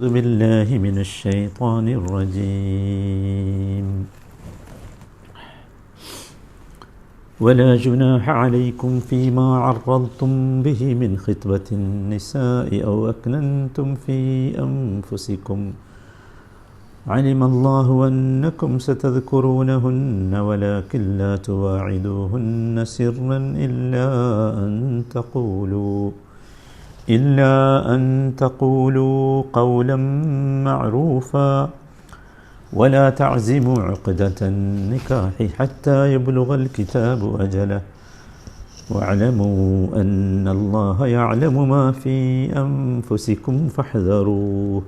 أعوذ بالله من الشيطان الرجيم. ولا جناح عليكم فيما عرضتم به من خطبة النساء أو أكننتم في أنفسكم. علم الله أنكم ستذكرونهن ولكن لا تواعدوهن سرا إلا أن تقولوا إلا أن تقولوا قولا معروفا ولا تعزموا عقدة النكاح حتى يبلغ الكتاب أجله واعلموا أن الله يعلم ما في أنفسكم فاحذروه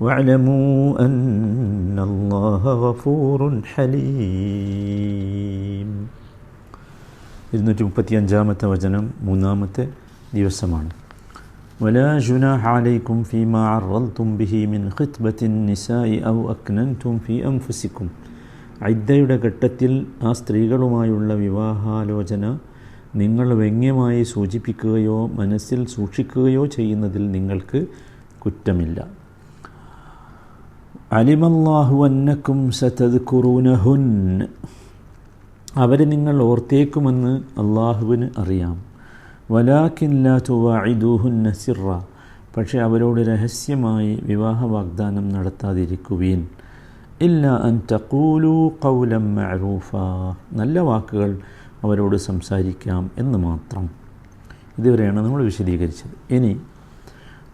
واعلموا أن الله غفور حليم ഇരുന്നൂറ്റി മുപ്പത്തി അഞ്ചാമത്തെ വചനം മൂന്നാമത്തെ ദിവസമാണ് ولا جناح عليكم فيما عرضتم به من خطبة النساء أو أكننتم في أنفسكم ഐദ്ദയുടെ ഘട്ടത്തിൽ ആ സ്ത്രീകളുമായുള്ള വിവാഹാലോചന നിങ്ങൾ വ്യംഗ്യമായി സൂചിപ്പിക്കുകയോ മനസ്സിൽ സൂക്ഷിക്കുകയോ ചെയ്യുന്നതിൽ നിങ്ങൾക്ക് കുറ്റമില്ല അലിമല്ലാഹു അന്നക്കും സതദ്കുറൂനഹുൻ അവരെ നിങ്ങൾ ഓർത്തേക്കുമെന്ന് അള്ളാഹുവിന് അറിയാം വലാക്കില്ല തുവായിദൂഹുൻ നസിറ പക്ഷേ അവരോട് രഹസ്യമായി വിവാഹ വാഗ്ദാനം നടത്താതിരിക്കുവീൻ ഇല്ല അൻ തക്കൂലു കൗലം മഅറൂഫ നല്ല വാക്കുകൾ അവരോട് സംസാരിക്കാം എന്ന് മാത്രം ഇതുവരെയാണ് നമ്മൾ വിശദീകരിച്ചത് ഇനി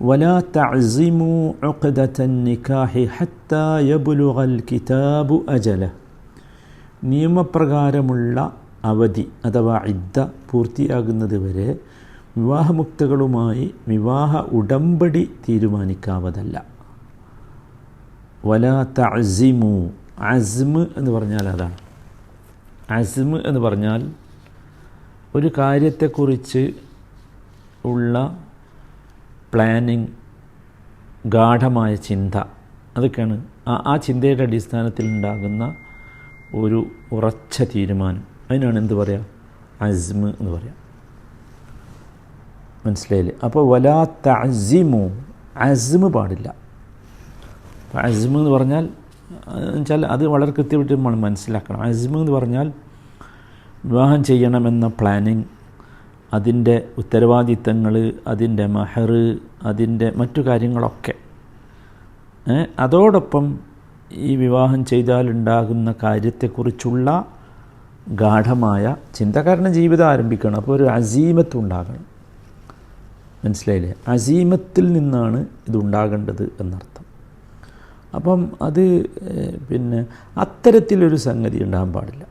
ولا تعزموا عقدة النكاح حتى يبلغ الكتاب أجله നിയമപ്രകാരമുള്ള അവധി അഥവാ ഇദ്ദ പൂർത്തിയാകുന്നത് വരെ വിവാഹമുക്തകളുമായി വിവാഹ ഉടമ്പടി തീരുമാനിക്കാവതല്ല. വല തഅസിമു അസ്മ് എന്ന് പറഞ്ഞാൽ അതാണ്. അസ്മ് എന്ന് പറഞ്ഞാൽ ഒരു കാര്യത്തെക്കുറിച്ച് ഉള്ള പ്ലാനിങ് ഗാഠമായ ചിന്ത. അതൊക്കെയാണ് ആ ചിന്തയുടെ അടിസ്ഥാനത്തിൽ ഉണ്ടാകുന്ന ഒരു ഉറച്ച തീരുമാനം. അതിനാണ് എന്ത് പറയുക അസ്മ എന്ന് പറയാം. മനസ്സിലായില്ലേ? അപ്പോൾ വലാ തസിമു അസ്മ പാടില്ല. അസ്മ് എന്ന് പറഞ്ഞാൽ എന്നുവെച്ചാൽ അത് വളരെ കൃത്യമായിട്ട് നമ്മൾ മനസ്സിലാക്കണം. അസ്മ എന്ന് പറഞ്ഞാൽ വിവാഹം ചെയ്യണമെന്ന പ്ലാനിങ് അതിന്റെ ഉത്തരവാദിത്തങ്ങൾ അതിന്റെ മഹർ അതിന്റെ മറ്റു കാര്യങ്ങളൊക്കെ. അതോടൊപ്പം ഈ വിവാഹം ചെയ്താലുണ്ടാകുന്ന കാര്യത്തെക്കുറിച്ചുള്ള ഗാഠമായ ചിന്തകാരന്റെ ജീവിതം ആരംഭിക്കണം. അപ്പോൾ ഒരു അസീമത്ത് ഉണ്ടാകണം. മനസ്സിലായില്ലേ? അസീമത്തിൽ നിന്നാണ് ഇതുണ്ടാകേണ്ടത് എന്നർത്ഥം. അപ്പം അത് പിന്നെ അത്തരത്തിലൊരു സംഗതി ഉണ്ടാകാൻ പാടില്ല.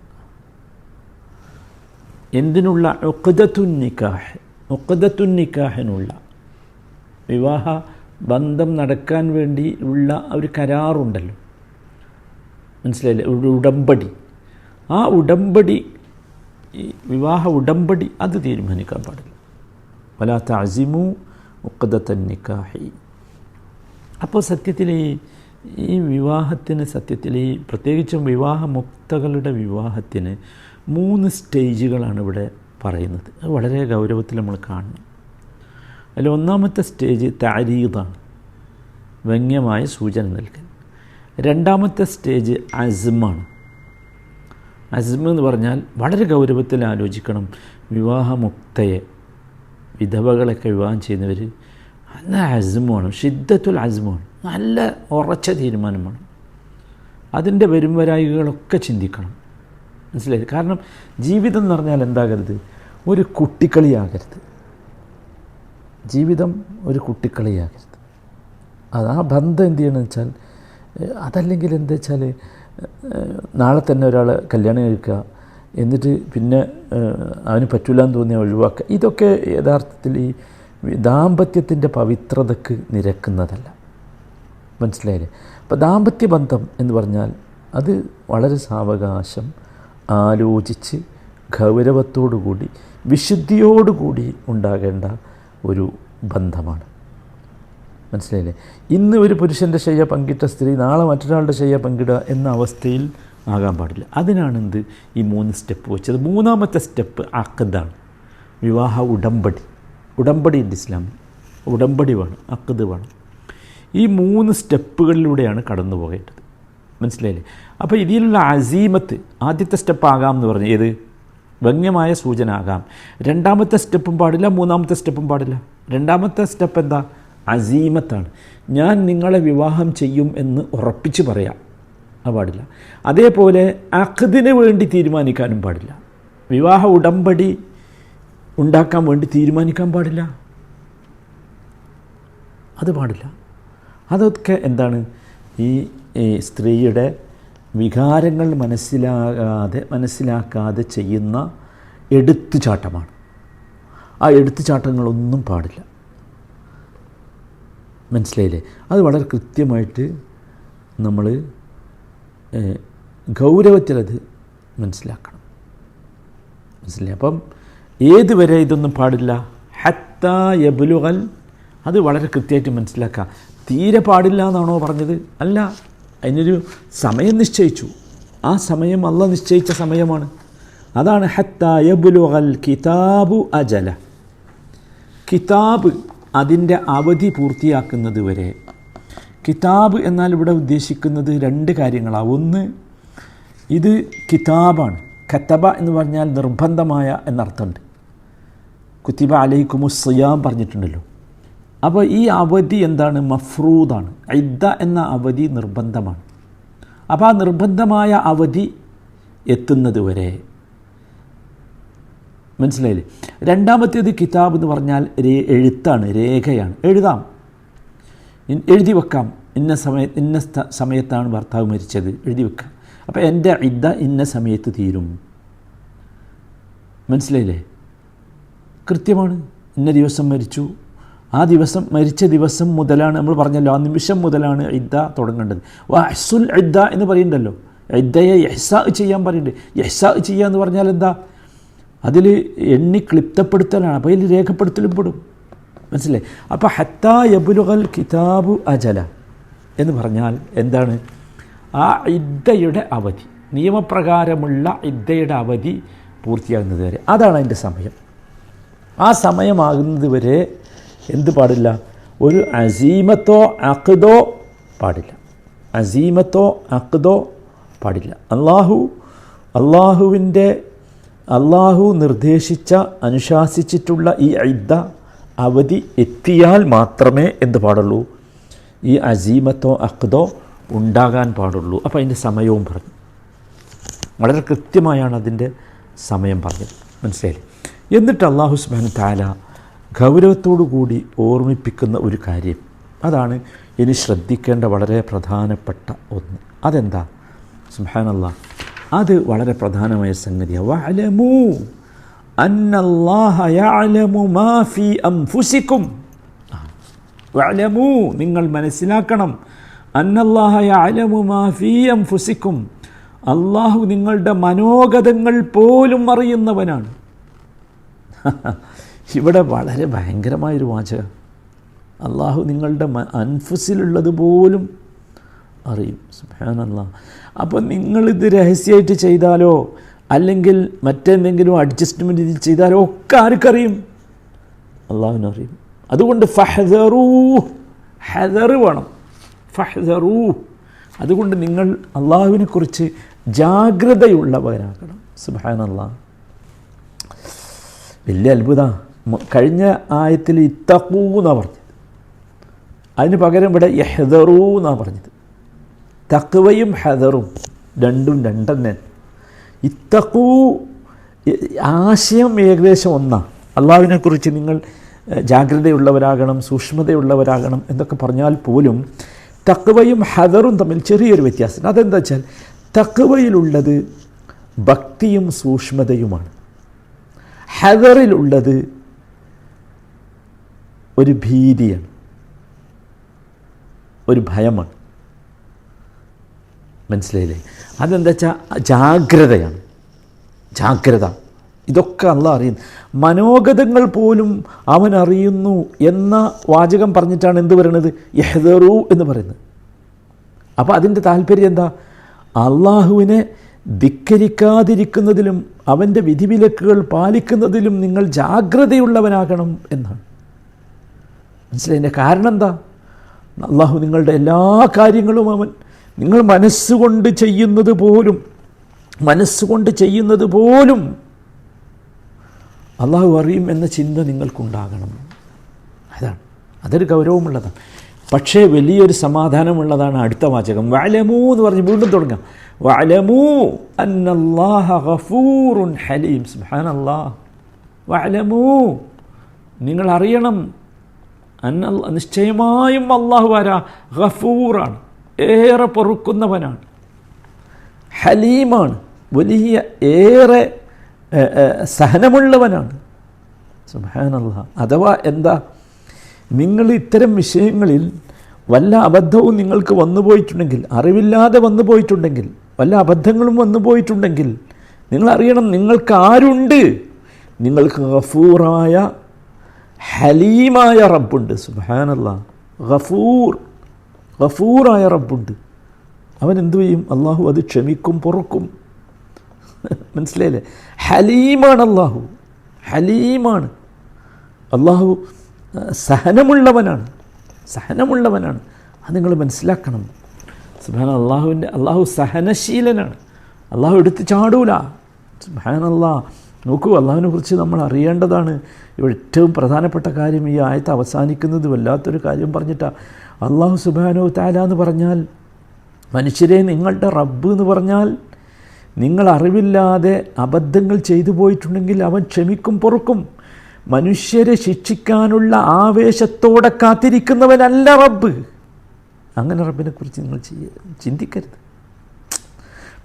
എന്തിനുള്ള? ഒക്കദത്തുൻ നിക്കാഹ്. ഒക്കദത്തുൻ നിക്കാഹിനുള്ള. വിവാഹ ബന്ധം നടക്കാൻ വേണ്ടി ഉള്ള ഒരു കരാറുണ്ടല്ലോ. മനസ്സിലായില്ലേ? ഒരു ഉടമ്പടി. ആ ഉടമ്പടി ഈ വിവാഹ ഉടമ്പടി അത് തീരുമാനിക്കാൻ പാടില്ല. വലാത്ത അസിമു ഉക്കദത്തൻ നിക്കാഹി. അപ്പോൾ സത്യത്തിൽ ഈ ഈ വിവാഹത്തിന് സത്യത്തിൽ ഈ പ്രത്യേകിച്ചും വിവാഹമുക്തകളുടെ വിവാഹത്തിന് മൂന്ന് സ്റ്റേജുകളാണ് ഇവിടെ പറയുന്നത്. അത് വളരെ ഗൗരവത്തിൽ നമ്മൾ കാണണം. അതിൽ ഒന്നാമത്തെ സ്റ്റേജ് താരീതാണ് വ്യംഗ്യമായ സൂചന നൽകൽ രണ്ടാമത്തെ സ്റ്റേജ് അസ്മാണ്. അസ്മ എന്ന് പറഞ്ഞാൽ വളരെ ഗൗരവത്തിൽ ആലോചിക്കണം. വിവാഹമുക്തയെ വിധവകളൊക്കെ വിവാഹം ചെയ്യുന്നവർ നല്ല അസ്മാണ് ഷിദ്ധത്തുൽ അസ്മാണ് നല്ല ഉറച്ച തീരുമാനമാണ്. അതിന്റെ വരും വരായികളൊക്കെ ചിന്തിക്കണം. മനസ്സിലായി? കാരണം ജീവിതം എന്ന് പറഞ്ഞാൽ എന്താകരുത്? ഒരു കുട്ടിക്കളിയാകരുത്. ജീവിതം ഒരു കുട്ടിക്കളിയാകരുത്. അത് ആ ബന്ധം എന്ത് ചെയ്യണമെന്ന് വെച്ചാൽ അതല്ലെങ്കിൽ എന്താ വെച്ചാൽ നാളെ തന്നെ ഒരാൾ കല്യാണം കഴിക്കുക. എന്നിട്ട് പിന്നെ അവന് പറ്റൂല എന്ന് തോന്നിയാൽ ഒഴിവാക്കുക. ഇതൊക്കെ യഥാർത്ഥത്തിൽ ഈ ദാമ്പത്യത്തിന്റെ പവിത്രതക്ക് നിരക്കുന്നതല്ല. മനസ്സിലായില്ലേ? അപ്പോൾ ദാമ്പത്യ ബന്ധം എന്ന് പറഞ്ഞാൽ അത് വളരെ സാവകാശം ആലോചിച്ച് ഗൗരവത്തോടുകൂടി വിശുദ്ധിയോടുകൂടി ഉണ്ടാകേണ്ട ഒരു ബന്ധമാണ്. മനസ്സിലായില്ലേ? ഇന്ന് ഒരു പുരുഷന്റെ ശയ്യ പങ്കിട്ട സ്ത്രീ നാളെ മറ്റൊരാളുടെ ശയ്യ പങ്കിടുക എന്ന അവസ്ഥയിൽ ആകാൻ പാടില്ല. അതിനാണ് എന്ത് ഈ മൂന്ന് സ്റ്റെപ്പ് വെച്ചത്. മൂന്നാമത്തെ സ്റ്റെപ്പ് അക്കദാണ് വിവാഹ ഉടമ്പടി. ഉടമ്പടി ഉണ്ട് ഇസ്ലാമിൽ ഉടമ്പടി വേണം. അക്കത് വേണം. ഈ മൂന്ന് സ്റ്റെപ്പുകളിലൂടെയാണ് കടന്നു പോകേണ്ടത്. മനസ്സിലായില്ലേ? അപ്പോൾ ഇതിലുള്ള അസീമത്ത് ആദ്യത്തെ സ്റ്റെപ്പ് ആകാം എന്ന് പറഞ്ഞു ഏത്? വ്യംഗ്യമായ സൂചന ആകാം. രണ്ടാമത്തെ സ്റ്റെപ്പും പാടില്ല മൂന്നാമത്തെ സ്റ്റെപ്പും പാടില്ല. രണ്ടാമത്തെ സ്റ്റെപ്പ് എന്താ? അസീമത്താണ്. ഞാൻ നിങ്ങളെ വിവാഹം ചെയ്യും എന്ന് ഉറപ്പിച്ച് പറയാം. അത് പാടില്ല. അതേപോലെ അഖദിന് വേണ്ടി തീരുമാനിക്കാനും പാടില്ല. വിവാഹ ഉടമ്പടി ഉണ്ടാക്കാൻ വേണ്ടി തീരുമാനിക്കാൻ പാടില്ല. അത് പാടില്ല. അതൊക്കെ എന്താണ്? ഈ സ്ത്രീയുടെ വികാരങ്ങൾ മനസ്സിലാകാതെ മനസ്സിലാക്കാതെ ചെയ്യുന്ന എടുത്തുചാട്ടമാണ്. ആ എടുത്തുചാട്ടങ്ങളൊന്നും പാടില്ല. മനസ്സിലായില്ലേ? അത് വളരെ കൃത്യമായിട്ട് നമ്മൾ ഗൗരവത്തിലത് മനസ്സിലാക്കണം. മനസ്സിലായി? അപ്പം ഏതുവരെ ഇതൊന്നും പാടില്ല? ഹത്ത യബുലുകൽ അത് വളരെ കൃത്യമായിട്ട് മനസ്സിലാക്കുക. തീരെ പാടില്ല എന്നാണോ പറഞ്ഞത്? അല്ല. അതിനൊരു സമയം നിശ്ചയിച്ചു. ആ സമയം അല്ല നിശ്ചയിച്ച സമയമാണ്. അതാണ് ഹത്ത യബുലുകൽ കിതാബു അജല. കിതാബ് അതിന്റെ അവധി പൂർത്തിയാക്കുന്നത് വരെ. കിതാബ് എന്നാൽ ഇവിടെ ഉദ്ദേശിക്കുന്നത് രണ്ട് കാര്യങ്ങളാണ് ഒന്ന് ഇത് കിതാബാണ്. കത്തബ എന്ന് പറഞ്ഞാൽ നിർബന്ധമായ എന്നർത്ഥമുണ്ട്. കുത്തിബ സിയാം പറഞ്ഞിട്ടുണ്ടല്ലോ. അപ്പോൾ ഈ അവധി എന്താണ്? മഫ്രൂദാണ്. ഇദ്ദ എന്ന അവധി നിർബന്ധമാണ്. അപ്പോൾ ആ നിർബന്ധമായ അവധി എത്തുന്നത് വരെ മനസ്സിലായില്ലേ? രണ്ടാമത്തേത് കിതാബ് എന്ന് പറഞ്ഞാൽ രേ എഴുത്താണ് രേഖയാണ്. എഴുതാം. എഴുതി വെക്കാം. ഇന്ന സമയ ഇന്ന സമയത്താണ് ഭർത്താവ് മരിച്ചത്. എഴുതി വെക്കാം. അപ്പോൾ എന്റെ ഇദ്ദ ഇന്ന സമയത്ത് തീരും. മനസ്സിലായില്ലേ? കൃത്യമാണ്. ഇന്ന ദിവസം മരിച്ചു. ആ ദിവസം മരിച്ച ദിവസം മുതലാണ് നമ്മൾ പറഞ്ഞല്ലോ ആ നിമിഷം മുതലാണ് ഇദ്ദ തുടങ്ങേണ്ടത്. വഹ്സുൽ ഇദ്ദ എന്ന് പറയുന്നുണ്ടല്ലോ. ഇദ്ദയെ യഹ്സാ ചെയ്യാൻ പറയുന്നുണ്ട്. യഹ്സാ ചെയ്യുക എന്ന് പറഞ്ഞാൽ എന്താ? അതിൽ എണ്ണി ക്ലിപ്തപ്പെടുത്തലാണ്. അപ്പോൾ അതിൽ രേഖപ്പെടുത്തലും പെടും മനസ്സിലായി? അപ്പോൾ ഹത്താ യബുലുകൽ കിതാബു അജല എന്ന് പറഞ്ഞാൽ എന്താണ്? ആ ഇദ്ദയുടെ അവധി നിയമപ്രകാരമുള്ള ഇദ്ദയുടെ അവധി പൂർത്തിയാകുന്നത് വരെ. അതാണ് അതിന്റെ സമയം. ആ സമയമാകുന്നത് വരെ എന്ത് പാടില്ല? ഒരു അസീമത്തോ അഖദോ പാടില്ല. അസീമത്തോ അഖദോ പാടില്ല. അള്ളാഹു അള്ളാഹുവിന്റെ അള്ളാഹു നിർദ്ദേശിച്ച അനുശാസിച്ചിട്ടുള്ള ഈ ഇദ്ദ അവധി എത്തിയാൽ മാത്രമേ എന്ത് പാടുള്ളൂ? ഈ അസീമത്തോ അക്തോ ഉണ്ടാകാൻ പാടുള്ളൂ. അപ്പോൾ അതിന്റെ സമയവും പറഞ്ഞു. വളരെ കൃത്യമായാണ് അതിന്റെ സമയം പറഞ്ഞത്. മനസ്സിലായി എന്നിട്ട് അള്ളാഹു സുബാൻ താല ഗൗരവത്തോടു കൂടി ഓർമ്മിപ്പിക്കുന്ന ഒരു കാര്യം. അതാണ് ഇനി ശ്രദ്ധിക്കേണ്ട വളരെ പ്രധാനപ്പെട്ട ഒന്ന്. അതെന്താ? സുബാനല്ല അത് വളരെ പ്രധാനമായ സംഗതിയാണ് യഅലമു മാ ഫീ വഅലമു നിങ്ങൾ മനസ്സിലാക്കണം. യഅലമു മാ ഫീ അള്ളാഹു നിങ്ങളുടെ മനോഗതങ്ങൾ പോലും അറിയുന്നവനാണ്. ഇവിടെ വളരെ ഭയങ്കരമായൊരു വാചകം. അള്ളാഹു നിങ്ങളുടെ അൻഫുസിലുള്ളത് പോലും അറിയും. സുഹാനല്ല അപ്പോൾ നിങ്ങളിത് രഹസ്യമായിട്ട് ചെയ്താലോ? അല്ലെങ്കിൽ മറ്റെന്തെങ്കിലും അഡ്ജസ്റ്റ്മെന്റ് ഇതിൽ ചെയ്താലോ? ഒക്കെ ആർക്കറിയും? അള്ളാഹുവിനറിയും. അതുകൊണ്ട് ഫഹദറൂ ഹെതറ് വേണം. ഫഹദറൂ. അതുകൊണ്ട് നിങ്ങൾ അള്ളാഹുവിനെക്കുറിച്ച് ജാഗ്രതയുള്ളവരാകണം. സുബാനല്ലാ വലിയ അത്ഭുത. കഴിഞ്ഞ ആയത്തിൽ ഇത്തഖൂ എന്നാണ് പറഞ്ഞത്. അതിന് പകരം ഇവിടെ യഹദറൂ എന്നാണ് പറഞ്ഞത്. തക്വയും ഹദറും രണ്ടും രണ്ടെന്നെ ഇത്തഖൂ ആശയം ഏകദേശം ഒന്നാണ് അള്ളാഹുവിനെക്കുറിച്ച് നിങ്ങൾ ജാഗ്രതയുള്ളവരാകണം സൂക്ഷ്മതയുള്ളവരാകണം എന്നൊക്കെ പറഞ്ഞാൽ പോലും തക്കവയും ഹദറും തമ്മിൽ ചെറിയൊരു വ്യത്യാസം. അതെന്താ വെച്ചാൽ തക്കവയിലുള്ളത് ഭക്തിയും സൂക്ഷ്മതയുമാണ്. ഹദറിലുള്ളത് ഒരു ഭീതിയാണ് ഒരു ഭയമാണ്. മനസ്സിലായില്ലേ? അതെന്താ വെച്ചാൽ ജാഗ്രതയാണ്. ജാഗ്രത. ഇതൊക്കെ അല്ല അറിയുന്നു. മനോഗതങ്ങൾ പോലും അവൻ അറിയുന്നു എന്ന വാചകം പറഞ്ഞിട്ടാണ് എന്ത് പറയുന്നത് യഹദറു എന്ന് പറയുന്നത്. അപ്പോൾ അതിന്റെ താല്പര്യം എന്താ? അള്ളാഹുവിനെ ധിക്കരിക്കാതിരിക്കുന്നതിലും അവന്റെ വിധിവിലക്കുകൾ പാലിക്കുന്നതിലും നിങ്ങൾ ജാഗ്രതയുള്ളവനാകണം എന്നാണ്. മനസ്സിലായതിന്റെ കാരണം എന്താ? അള്ളാഹു നിങ്ങളുടെ എല്ലാ കാര്യങ്ങളും അവൻ നിങ്ങൾ മനസ്സുകൊണ്ട് ചെയ്യുന്നത് പോലും മനസ്സുകൊണ്ട് ചെയ്യുന്നത് പോലും അള്ളാഹു അറിയും എന്ന ചിന്ത നിങ്ങൾക്കുണ്ടാകണം. അതാണ്. അതൊരു ഗൗരവമുള്ളതാണ്. പക്ഷേ വലിയൊരു സമാധാനമുള്ളതാണ് അടുത്ത വാചകം. വലമൂ എന്ന് പറഞ്ഞ് വീണ്ടും തുടങ്ങാം. വലമൂ അന്നല്ലാഹ ഹലീം ഹലീം. സുബ്ഹാനല്ലാഹ് വലമൂ നിങ്ങൾ അറിയണം അന്ന നിശ്ചയമായും അള്ളാഹു ആരാ? ഗഫൂറാണ്. ഏറെ പൊറുക്കുന്നവനാണ്. ഹലീമാണ്. വലിയ ഏറെ സഹനമുള്ളവനാണ്. സുഹാനല്ല അഥവാ എന്താ നിങ്ങൾ ഇത്തരം വിഷയങ്ങളിൽ വല്ല അബദ്ധവും നിങ്ങൾക്ക് വന്നു പോയിട്ടുണ്ടെങ്കിൽ അറിവില്ലാതെ വന്നു പോയിട്ടുണ്ടെങ്കിൽ വല്ല അബദ്ധങ്ങളും വന്നു പോയിട്ടുണ്ടെങ്കിൽ നിങ്ങൾ അറിയണം നിങ്ങൾക്ക് ആരുണ്ട്? നിങ്ങൾക്ക് ഗഫൂറായ ഹലീമായ റബ്ബുണ്ട്. സുബാനല്ല ഗഫൂർ. ഗഫൂറായ റബ്ബുണ്ട്. അവൻ എന്തു ചെയ്യും? അള്ളാഹു അത് ക്ഷമിക്കും പൊറുക്കും. മനസ്സിലായില്ലേ? ഹലീമാണ് അള്ളാഹു ഹലീമാണ്. അള്ളാഹു സഹനമുള്ളവനാണ്. സഹനമുള്ളവനാണ്. അത് നിങ്ങൾ മനസ്സിലാക്കണം. സുബാന അള്ളാഹുവിന്റെ അള്ളാഹു സഹനശീലനാണ്. അള്ളാഹു എടുത്ത് ചാടൂല. സുബാനല്ലാ നോക്കൂ അള്ളാഹുവിനെ കുറിച്ച് നമ്മൾ അറിയേണ്ടതാണ്. ഏറ്റവും പ്രധാനപ്പെട്ട കാര്യം ഈ ആയത്ത് അവസാനിക്കുന്നത് വല്ലാത്തൊരു കാര്യം പറഞ്ഞിട്ടാണ് അള്ളാഹു സുബാനോ താല എന്ന് പറഞ്ഞാൽ മനുഷ്യരെ നിങ്ങളുടെ റബ്ബ് എന്ന് പറഞ്ഞാൽ നിങ്ങൾ അറിവില്ലാതെ അബദ്ധങ്ങൾ ചെയ്തു പോയിട്ടുണ്ടെങ്കിൽ അവൻ ക്ഷമിക്കും പൊറുക്കും. മനുഷ്യരെ ശിക്ഷിക്കാനുള്ള ആവേശത്തോടെ കാത്തിരിക്കുന്നവനല്ല റബ്ബ്. അങ്ങനെ റബ്ബിനെ കുറിച്ച് നിങ്ങൾ ചിന്തിക്കരുത്.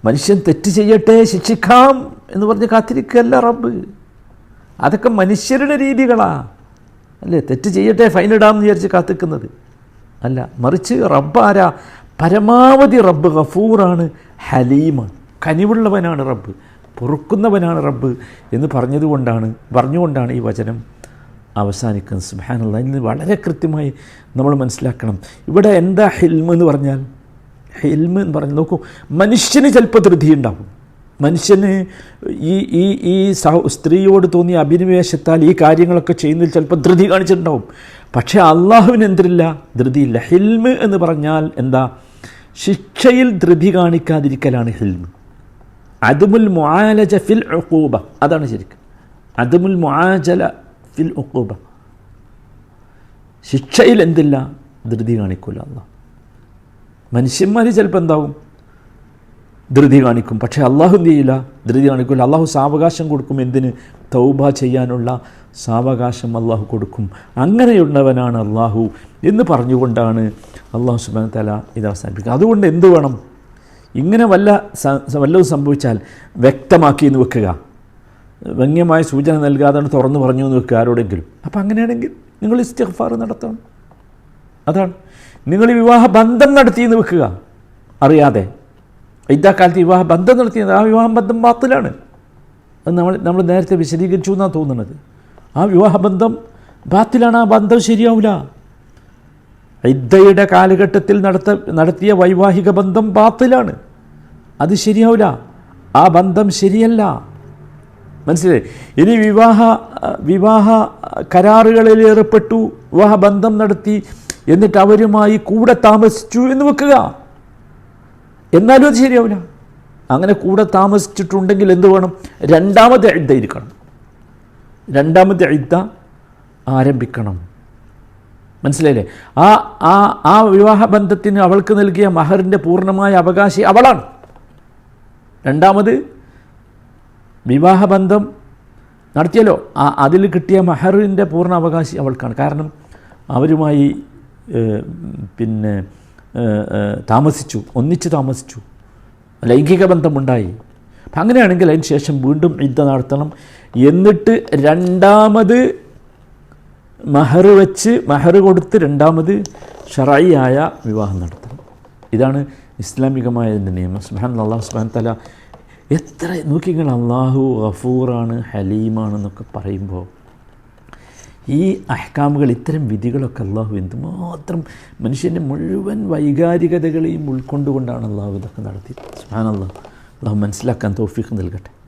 മനുഷ്യൻ തെറ്റ് ചെയ്യട്ടെ ശിക്ഷിക്കാം. എന്ന് പറഞ്ഞ് കാത്തിരിക്കുകയല്ല റബ്ബ്. അതൊക്കെ മനുഷ്യരുടെ രീതികളാണ് അല്ലേ? തെറ്റ് ചെയ്യട്ടെ ഫൈനിടാമെന്ന് വിചാരിച്ച് കാത്തിക്കുന്നത്. അല്ല മറിച്ച് റബ്ബ് ആരാ? പരമാവധി റബ്ബ് ഗഫൂറാണ് ഹലീമാണ്. കനിവുള്ളവനാണ് റബ്ബ് പൊറുക്കുന്നവനാണ് റബ്ബ് എന്ന് പറഞ്ഞതുകൊണ്ടാണ് പറഞ്ഞുകൊണ്ടാണ് ഈ വചനം അവസാനിക്കുന്നത്. സുബാനുള്ള ഇന്ന് വളരെ കൃത്യമായി നമ്മൾ മനസ്സിലാക്കണം. ഇവിടെ എന്താ ഹിൽമ് എന്ന് പറഞ്ഞാൽ? ഹിൽമ് എന്ന് പറഞ്ഞാൽ നോക്കൂ മനുഷ്യന് ചിലപ്പോൾ ധൃതി ഉണ്ടാവും മനുഷ്യന് ഈ ഈ ഈ സഹ- സ്ത്രീയോട് തോന്നിയ അഭിനിവേശത്താൽ ഈ കാര്യങ്ങളൊക്കെ ചെയ്യുന്നതിൽ ചിലപ്പോൾ ധൃതി കാണിച്ചിട്ടുണ്ടാവും. പക്ഷേ അള്ളാഹുവിന് എന്തിരില്ല ധൃതിയില്ല. ഹിൽമ് എന്ന് പറഞ്ഞാൽ എന്താ? ശിക്ഷയിൽ ധൃതി കാണിക്കാതിരിക്കലാണ് ഹിൽമ്. അതുമുൽ മുആലജ ഫിൽ ഉഖൂബ. അതാണ് ശരിക്കും. അതുമുൽ മുആജല ഫിൽ ഉഖൂബ. ശിക്ഷയിൽ എന്തില്ല? ധൃതി കാണിക്കൂല അള്ളാഹ്. മനുഷ്യന്മാർ ചിലപ്പോൾ എന്താവും? ധൃതി കാണിക്കും. പക്ഷേ അള്ളാഹു എന്ത് ചെയ്യില്ല? ധൃതി കാണിക്കില്ല അള്ളാഹു സാവകാശം കൊടുക്കും. എന്തിന്? തൗബ ചെയ്യാനുള്ള സാവകാശം അള്ളാഹു കൊടുക്കും. അങ്ങനെയുള്ളവനാണ് അള്ളാഹു എന്ന് പറഞ്ഞുകൊണ്ടാണ് അള്ളാഹു സുബാൻ തല ഇത് അവസാനിപ്പിക്കുക. അതുകൊണ്ട് എന്ത് വേണം? ഇങ്ങനെ വല്ല വല്ലതും സംഭവിച്ചാൽ വ്യക്തമാക്കി എന്ന് വെക്കുക. വ്യംഗ്യമായ സൂചന നൽകാതെ തുറന്നു പറഞ്ഞു എന്ന് വെക്കുക ആരോടെങ്കിലും. അപ്പം അങ്ങനെയാണെങ്കിൽ നിങ്ങൾ ഇസ്തിഗ്ഫാർ നടത്തണം. അതാണ്. നിങ്ങൾ വിവാഹ ബന്ധം നടത്തിയെന്ന് വെക്കുക. അറിയാതെ. ഇതാക്കാലത്ത് വിവാഹ ബന്ധം നടത്തിയത് ആ വിവാഹ ബന്ധം ബാത്തിലാണ്. അത് നമ്മൾ നമ്മൾ നേരത്തെ വിശദീകരിച്ചു എന്നാണ് തോന്നുന്നത്. ആ വിവാഹ ബന്ധം ബാത്തിലാണ് ആ ബന്ധം ശരിയാവില്ല ഇദ്ദയുടെ കാലഘട്ടത്തിൽ നടത്ത നടത്തിയ വൈവാഹിക ബന്ധം ബാത്തിലാണ്. അത് ശരിയാവില്ല ആ ബന്ധം ശരിയല്ല. മനസ്സിലായി? ഇനി വിവാഹ വിവാഹ കരാറുകളിൽ ഏർപ്പെട്ടു വിവാഹ ബന്ധം നടത്തി എന്നിട്ട് അവരുമായി കൂടെ താമസിച്ചു എന്ന് വെക്കുക. എന്നാലും അത് ശരിയാവില്ല. അങ്ങനെ കൂടെ താമസിച്ചിട്ടുണ്ടെങ്കിൽ എന്ത് വേണം? രണ്ടാമത്തെ ഇദ്ദ ഇരിക്കണം. രണ്ടാമത്തെ ഇദ്ദ ആരംഭിക്കണം. മനസ്സിലായില്ലേ? ആ ആ ആ വിവാഹബന്ധത്തിന് അവൾക്ക് നൽകിയ മഹറിന്റെ പൂർണമായ അവകാശി അവളാണ്. രണ്ടാമത് വിവാഹബന്ധം നടത്തിയല്ലോ ആ അതിൽ കിട്ടിയ മഹറിന്റെ പൂർണ അവകാശി അവൾക്കാണ്. കാരണം അവരുമായി പിന്നെ താമസിച്ചു ഒന്നിച്ച് താമസിച്ചു. ലൈംഗിക ബന്ധമുണ്ടായി. അങ്ങനെയാണെങ്കിൽ അതിന് ശേഷം വീണ്ടും യുദ്ധ നടത്തണം. എന്നിട്ട് രണ്ടാമത് മഹർ വെച്ച് മഹർ കൊടുത്ത് രണ്ടാമത് ആയ വിവാഹം നടത്തണം. ഇതാണ് ഇസ്ലാമികമായ നിയമം. സുഹാൻ അള്ളാഹു സുഹാൻ തല എത്ര നോക്കിങ്ങൾ അള്ളാഹു ഗഫൂറാണ് ഹലീമാണ് എന്നൊക്കെ പറയുമ്പോൾ ഈ അഹ്കാമുകൾ ഇത്തരം വിധികളൊക്കെ അള്ളാഹു എന്തുമാത്രം മനുഷ്യന്റെ മുഴുവൻ വൈകാരികതകളെയും ഉൾക്കൊണ്ടുകൊണ്ടാണ് അള്ളാഹു ഇതൊക്കെ നടത്തിയത്. സുഹാൻ അള്ളാഹു അള്ളാഹു മനസ്സിലാക്കാൻ തോഫിക്ക് നൽകട്ടെ.